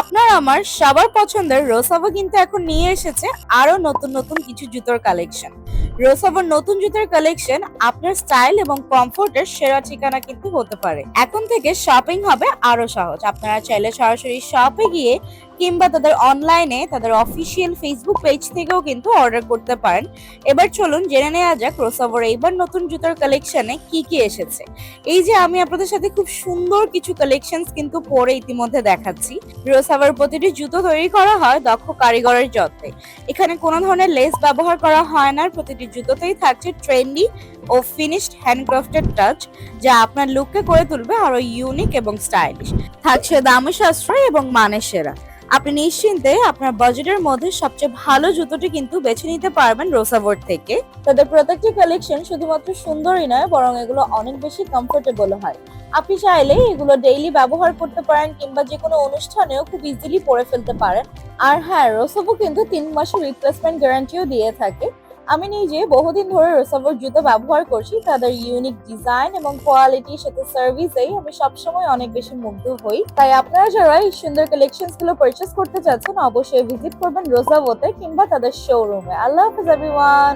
আপনার আমার সবার পছন্দের রোসাভো কিন্তু এখন নিয়ে এসেছে আরও নতুন নতুন কিছু জুতোর কালেকশন রোসাভোর নতুন জুতোর কালেকশন আপনার স্টাইল এবং কমফোর্টের সেরা ঠিকানা কিন্তু হতে পারে। এখন থেকে শপিং হবে আরও সহজ। আপনারা চাইলে সরাসরি শপে গিয়ে কিংবা তাদের অনলাইনে তাদের অফিসিয়াল ফেসবুক পেজ থেকেও কিন্তু অর্ডার করতে পারেন। এবার চলুন জেনে নেওয়া যাক রোসাভোর এইবার নতুন জুতোর কালেকশনে কি কি এসেছে। এই যে আমি আপনাদের সাথে খুব সুন্দর কিছু কালেকশনস কিন্তু পরে ইতিমধ্যে দেখাচ্ছি। রোসাভার প্রতিটি জুতো তৈরি করা হয় দক্ষ কারিগরের যত্নে। এখানে কোনো ধরনের লেস ব্যবহার করা হয় না, প্রতিটি জুতোতেই থাকছে ট্রেন্ডি ও ফিনিশড হ্যান্ডক্রাফটেড টাচ যা আপনার লুককে করে তুলবে আরও ইউনিক এবং স্টাইলিশ থাকছে দামে সাশ্রয় এবং মানের সেরা। আপনি নিশ্চিন্তে আপনার বাজেটের মধ্যে সবচেয়ে ভালো জুতোটি কিন্তু বেছে নিতে পারবেন রোসাভোর্ড থেকে। তাদের প্রত্যেকটি কালেকশন শুধুমাত্র সুন্দরই নয়, বরং এগুলো অনেক বেশি কমফোর্টেবল হয়। আপনি চাইলে এগুলো ডেইলি ব্যবহার করতে পারেন কিংবা যে কোনো অনুষ্ঠানেও খুব ইজিলি পরে ফেলতে পারেন। আর হ্যাঁ রোসাভো কিন্তু তিন মাসের রিপ্লেসমেন্ট গ্যারান্টিও দিয়ে থাকে। আমি নিজে বহুদিন ধরে রোসাভোর জুতো ব্যবহার করছি, তাদের ইউনিক ডিজাইন এবং কোয়ালিটির সাথে সার্ভিসেই আমি সবসময় অনেক বেশি মুগ্ধ হই। তাই আপনারা যারা এই সুন্দর কালেকশনগুলো পারচেস করতে চাচ্ছেন, অবশ্যই ভিজিট করবেন রোসাভোতে কিংবা তাদের শোরুমে আল্লাহ হাফিজ এভরিওয়ান